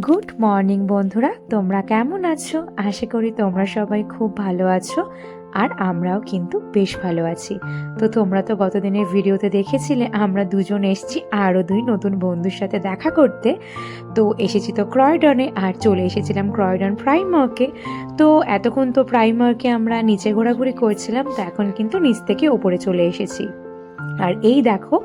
Good morning বন্ধুরা। তোমরা কেমন আছো? আশা করি তোমরা সবাই খুব ভালো আছো, আর আমরাও কিন্তু বেশ ভালো আছি। তো তোমরা তো গতদিনের ভিডিওতে দেখেছিলে, আমরা দুজন এসেছি আরও দুই নতুন বন্ধুর সাথে দেখা করতে। তো এসেছি তো ক্রয়ডনে, আর চলে এসেছিলাম ক্রয়ডন প্রাইমার্কে। তো এতক্ষণ তো প্রাইমার্কে আমরা নিচে ঘোরাঘুরি করছিলাম, তো এখন কিন্তু নিচ থেকে ওপরে চলে এসেছি। আর এই দেখো,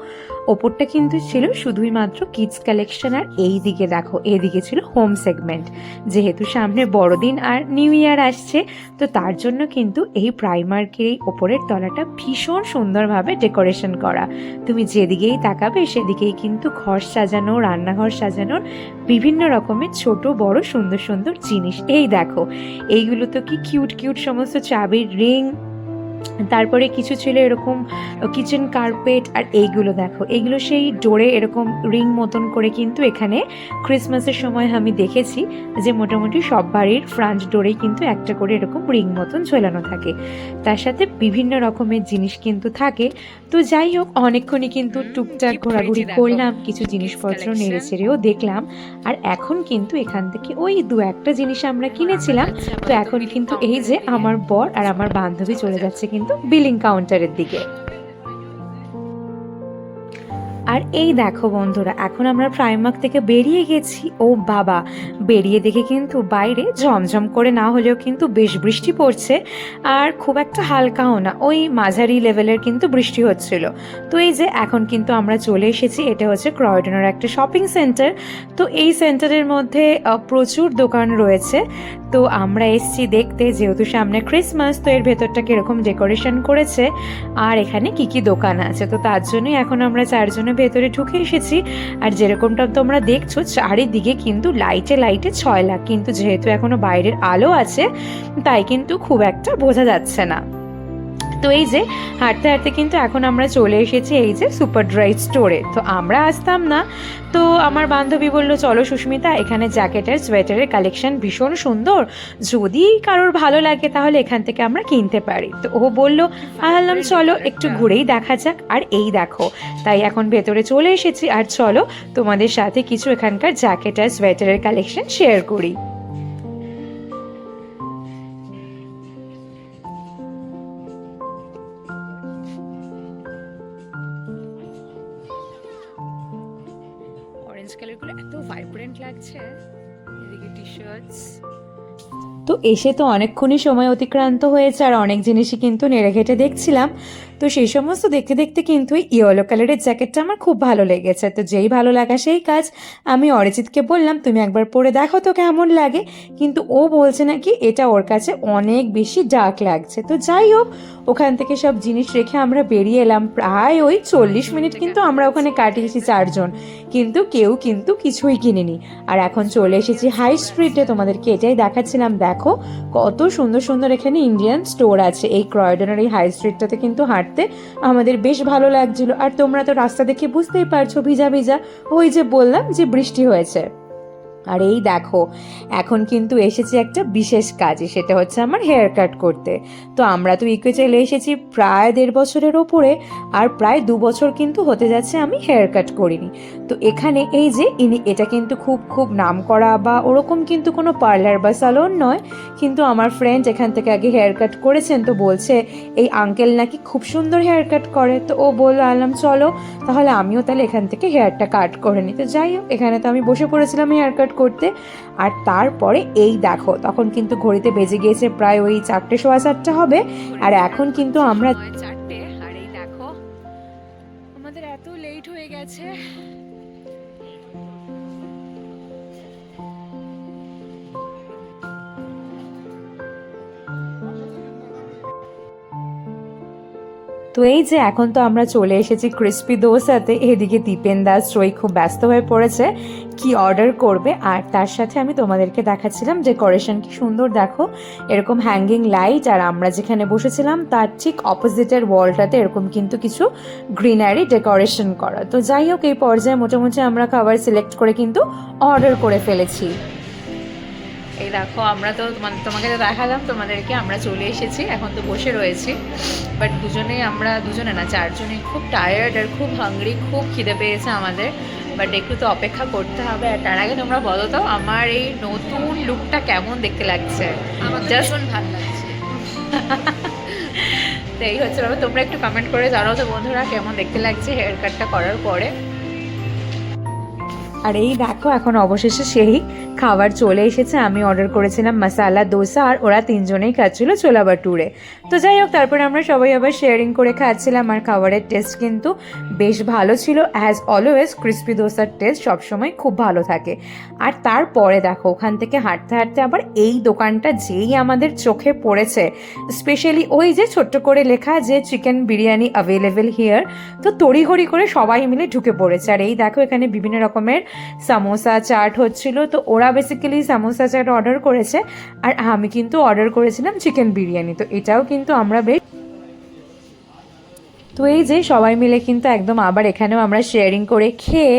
ওপরটা কিন্তু ছিল শুধুই মাত্র কিডস কালেকশন আর এই দিকে দেখো এইদিকে ছিল হোম সেগমেন্ট যেহেতু সামনে বড়দিন আর নিউ ইয়ার আসছে, তো তার জন্য কিন্তু এই প্রাইমার্কের এই ওপরের তলাটা ভীষণ সুন্দরভাবে ডেকোরেশন করা। তুমি যেদিকেই তাকাবে, সেদিকেই কিন্তু ঘর সাজানো, রান্নাঘর সাজানোর বিভিন্ন রকমের ছোট, বড়, সুন্দর সুন্দর জিনিস। এই দেখো, এইগুলো তো কি কিউট কিউট সমস্ত চাবির রিং তারপরে কিছু ছিল এরকম কিচেন কার্পেট আর এইগুলো দেখো। এইগুলো সেই ডোরে এরকম রিং মতন করে কিন্তু এখানে ক্রিসমাসের সময় আমি দেখেছি যে মোটামুটি সব বাড়ির ফ্রান্ট ডোরেই কিন্তু একটা করে এরকম রিং মতন ঝোলানো থাকে। তার সাথে বিভিন্ন রকমের জিনিস কিন্তু থাকে। তো যাই হোক অনেকক্ষণই কিন্তু টুকটাক ঘোরাঘুরি করলাম কিছু জিনিসপত্র নেড়ে ছেড়েও দেখলাম। আর এখন কিন্তু এখান থেকে ওই দু একটা জিনিস আমরা কিনেছিলাম। তো এখন কিন্তু এই যে আমার বর আর আমার বান্ধবী চলে যাচ্ছে কিন্তু বিলিং কাউন্টারের দিকে। আর এই দেখো বন্ধুরা, এখন আমরা প্রাইমার্ক থেকে বেরিয়ে গেছি। ও বাবা, বেরিয়ে দেখে কিন্তু বাইরে ঝমঝম করে না হলেও কিন্তু বেশ বৃষ্টি পড়ছে। আর খুব একটা হালকাও না, ওই মাঝারি লেভেলের কিন্তু বৃষ্টি হচ্ছিল। তো এই যে এখন কিন্তু আমরা চলে এসেছি, এটা হচ্ছে ক্রয়ডনের একটা শপিং সেন্টার তো এই সেন্টারের মধ্যে প্রচুর দোকান রয়েছে। তো আমরা এসছি দেখতে, যেহেতু সামনে ক্রিসমাস তো এর ভেতরটা কীরকম ডেকোরেশন করেছে, আর এখানে কি কি দোকান আছে? তো তার জন্যই এখন আমরা চারজনে ভেতরে ঢুকে এসেছি। আর যেরকমটা তোমরা দেখছ, চারিদিকে কিন্তু লাইটে লাইটে ছয় লাখ কিন্তু যেহেতু এখনও বাইরের আলো আছে, তাই কিন্তু খুব একটা বোঝা যাচ্ছে না। তো এই যে হাঁটতে হাঁটতে কিন্তু এখন আমরা চলে এসেছি এই যে সুপার ড্রাই স্টোরে। তো আমরা আসতাম না। তো আমার বান্ধবী বলল, চলো সুস্মিতা, এখানে জ্যাকেটের, সোয়েটারের কালেকশন ভীষণ সুন্দর। যদি কারোর ভালো লাগে তাহলে এখান থেকে আমরা কিনতে পারি। তো ও বলল আহলাম চলো একটু ঘুরেই দেখা যাক। আর এই দেখো, তাই এখন ভেতরে চলে এসেছি। আর চলো তোমাদের সাথে কিছু এখানকার জ্যাকেট আর সোয়েটারের কালেকশন শেয়ার করি। অরেঞ্জ কালারগুলো এত ভাইব্রেন্ট লাগছে। এদিকে টি শার্টস তো এসে তো অনেকক্ষণই সময় অতিক্রান্ত হয়েছে, আর অনেক জিনিসই কিন্তু নেড়ে ঘেটে দেখছিলাম। তো সেই সমস্ত দেখতে দেখতে কিন্তু ইয়েলো কালারের জ্যাকেটটা আমার খুব ভালো লেগেছে। তো যেই ভালো লাগা সেই কাজ। আমি অরিজিৎকে বললাম, তুমি একবার পরে দেখো তো কেমন লাগে। কিন্তু ও বলছে নাকি, এটা ওর কাছে অনেক বেশি ডার্ক লাগছে। তো যাই হোক, ওখান থেকে সব জিনিস রেখে আমরা বেরিয়ে এলাম। প্রায় ওই চল্লিশ মিনিট কিন্তু আমরা ওখানে কাটিয়েছি চারজন। কিন্তু কেউ কিন্তু কিছুই কিনিনি। আর এখন চলে এসেছি হাই স্ট্রিটে তোমাদেরকে এটাই দেখাচ্ছিলাম। দেখো কত সুন্দর সুন্দর এখানে ইন্ডিয়ান স্টোর আছে। এই ক্রয়ডনের এই হাই স্ট্রিটটাতে কিন্তু হাঁটতে আমাদের বেশ ভালো লাগছিল। আর তোমরা তো রাস্তা দেখে বুঝতেই পারছ, ভিজা ভিজা। ওই যে বললাম যে বৃষ্টি হয়েছে। আর এই দেখো, এখন কিন্তু এসেছি একটা বিশেষ কাজে সেটা হচ্ছে আমার হেয়ার কাট করতে। তো আমরা তো চলে এসেছি প্রায় দেড় বছরের ওপরে, আর প্রায় দু বছর কিন্তু হতে যাচ্ছে আমি হেয়ার কাট করিনি। তো এখানে এই যে, ইনি, এটা কিন্তু খুব খুব নাম করা বা ওরকম কিন্তু কোনো পার্লার বা সালন নয়, কিন্তু আমার ফ্রেন্ড এখান থেকে আগে হেয়ার কাট করেছেন, তো বলছে, এই আঙ্কেল নাকি খুব সুন্দর হেয়ার কাট করে। তো ও বলল আনলাম চলো, তাহলে আমিও তাহলে এখান থেকে হেয়ারটা কাট করে নিই তো যাই হোক, এখানে তো আমি বসে পড়েছিলাম হেয়ার কাট করতে। আর তারপরে এই দেখো, তখন কিন্তু ঘড়িতে বেজে গিয়েছে প্রায় ওই চারটে, সোয়া চারটে হবে। আর এখন কিন্তু আমরা চারটে, আর এই দেখো, আমাদের এত লেট হয়ে গেছে। তো এই যে এখন তো আমরা চলে এসেছি ক্রিস্পি দোসাতে এদিকে দীপেন দাস রই খুব ব্যস্ত হয়ে পড়েছে। কি অর্ডার করবে? আর তার সাথে আমি তোমাদেরকে দেখাচ্ছিলাম ডেকোরেশন কি সুন্দর, দেখো। এরকম হ্যাঙ্গিং লাইট আর আমরা যেখানে বসেছিলাম, তার ঠিক অপোজিটের ওয়ালটাতে এরকম কিন্তু কিছু গ্রিনারি ডেকোরেশন করা। তো যাই হোক, এই পর্যায়ে মোটামুটি আমরা খাবার সিলেক্ট করে কিন্তু অর্ডার করে ফেলেছি। এই দেখো আমরা তো তোমা- তোমাকে তো দেখালাম তোমাদেরকে আমরা চলে এসেছি এখন তো বসে রয়েছি। বাট দুজনেই আমরা দুজনে না চারজনে খুব টায়ার্ড আর খুব হাংরি খুব খিদে পেয়েছে আমাদের। বাট একটু তো অপেক্ষা করতে হবে। আর তার আগে তোমরা বলো তো আমার এই নতুন লুকটা কেমন দেখতে লাগছে? ভীষণ ভালো লাগছে। তো এই হচ্ছে ব্যাপার। তোমরা একটু কমেন্ট করে জানাও তো বন্ধুরা কেমন দেখতে লাগছে হেয়ার কাটটা করার পরে। আর এই দেখো এখন অবশেষে সেই খাবার চলে এসেছে, আমি অর্ডার করেছিলাম মশালা দোসা আর ওরা তিনজনেই খাচ্ছিল ছোলা বাটুরে তো যাই হোক, তারপরে আমরা সবাই আবার শেয়ারিং করে খাচ্ছিলাম, আর খাবারের টেস্ট কিন্তু বেশ ভালো ছিল। অ্যাজ অলওয়েজ ক্রিস্পি দোসার টেস্ট সবসময় খুব ভালো থাকে। আর তারপরে দেখো, ওখান থেকে হাঁটতে হাঁটতে আবার এই দোকানটা যেই আমাদের চোখে পড়েছে স্পেশালি ওই যে ছোট্ট করে লেখা যে চিকেন বিরিয়ানি অ্যাভেলেবেল হিয়ার তো তড়িঘড়ি করে সবাই মিলে ঢুকে পড়েছে। আর এই দেখো, এখানে বিভিন্ন রকমের সামোসা, চাট হচ্ছিল। তো ওরা বেসিক্যালি সামোসা চাট অর্ডার করেছে আর আমি কিন্তু অর্ডার করেছিলাম চিকেন বিরিয়ানি। তো এটাও কিন্তু আমরা বেশ তো এই যে সবাই মিলে কিন্তু একদম আবার এখানেও আমরা শেয়ারিং করে খেয়ে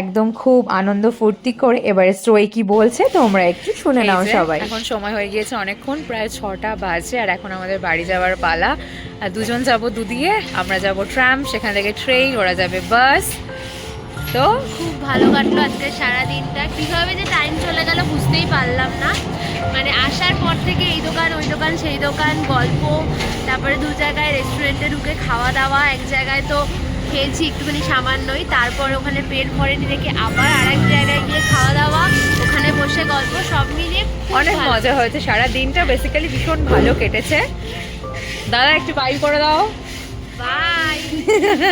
একদম খুব আনন্দ ফুর্তি করে এবারে স্টোই কি বলছে তোমরা একটু শুনে নাও সবাই। এখন সময় হয়ে গিয়েছে অনেকক্ষণ প্রায় ছটা বাজে আর এখন আমাদের বাড়ি যাওয়ার পালা। আর দুজন যাব দুদিকে আমরা যাব ট্রাম সেখান থেকে ট্রেন ওরা যাবে বাস তো খুব ভালো কাটলো আজকে সারা দিনটা কীভাবে যে টাইম চলে গেল বুঝতেই পারলাম না। মানে আসার পর থেকে এই দোকান ওই দোকান সেই দোকান গল্প তারপরে দু জায়গায় রেস্টুরেন্টে ঢুকে খাওয়া দাওয়া এক জায়গায় তো খেয়েছি একটুখানি সামান্যই। তারপর ওখানে পেট ভরেনি রেখে আবার আর এক জায়গায় গিয়ে খাওয়া দাওয়া ওখানে বসে গল্প সব মিলিয়ে অনেক মজা হয়েছে। সারা দিনটা বেসিক্যালি ভীষণ ভালো কেটেছে। দাদা একটু বাই করে দাও। বাই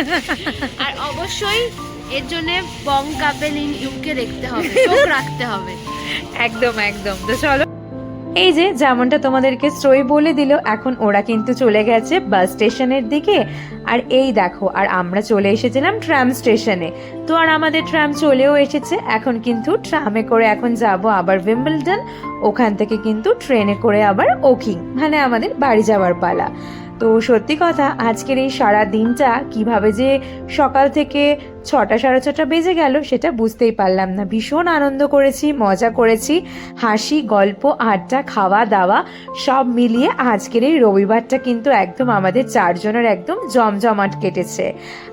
আর অবশ্যই এর জন্য বং কাপেল ইন ইউকে দেখতে হবে চোখ রাখতে হবে। একদম একদম। তো চলো এই যে যেমনটা তোমাদেরকে স্টোই বলে দিল এখন ওরা কিন্তু চলে গেছে বাস স্টেশনের দিকে। আর এই দেখো আর আমরা চলে এসেছিলাম ট্রাম স্টেশনে। তো আর আমাদের ট্রাম চলেও এসেছে এখন কিন্তু ট্রামে করে এখন যাব আবার উইম্বলডন ওখান থেকে কিন্তু ট্রেনে করে আবার ওকিং মানে আমাদের বাড়ি যাওয়ার পালা। তো সত্যি কথা আজকের এই সারা দিনটা কীভাবে যে সকাল থেকে ছটা সাড়ে ছটা বেজে গেল, সেটা বুঝতেই পারলাম না। ভীষণ আনন্দ করেছি, মজা করেছি, হাসি, গল্প, আড্ডা, খাওয়া দাওয়া, সব মিলিয়ে আজকের এই রবিবারটা কিন্তু একদম আমাদের চারজনের একদম জমজমাট কেটেছে।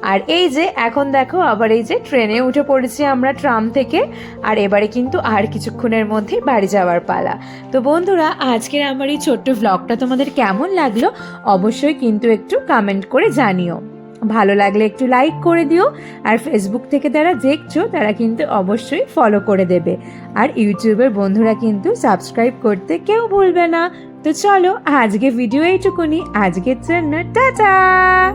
আর এই যে, এখন দেখো আবার এই যে, ট্রেনে উঠে পড়েছি আমরা ট্রাম থেকে, আর এবারে কিন্তু আর কিছুক্ষণের মধ্যে বাড়ি যাওয়ার পালা। তো বন্ধুরা, আজকের আমার এই ছোট্ট ব্লগটা তোমাদের কেমন লাগল, অবশ্যই কিন্তু একটু কমেন্ট করে জানিও। ভালো লাগলে একটু লাইক করে দিও। আর ফেসবুক থেকে যারা দেখছ, তারা কিন্তু অবশ্যই ফলো করে দেবে। আর ইউটিউবের বন্ধুরা কিন্তু সাবস্ক্রাইব করতে কেউ ভুলবে না। তো চলো আজকে ভিডিও এইটুকুনি। আজকের জন্য টাটা!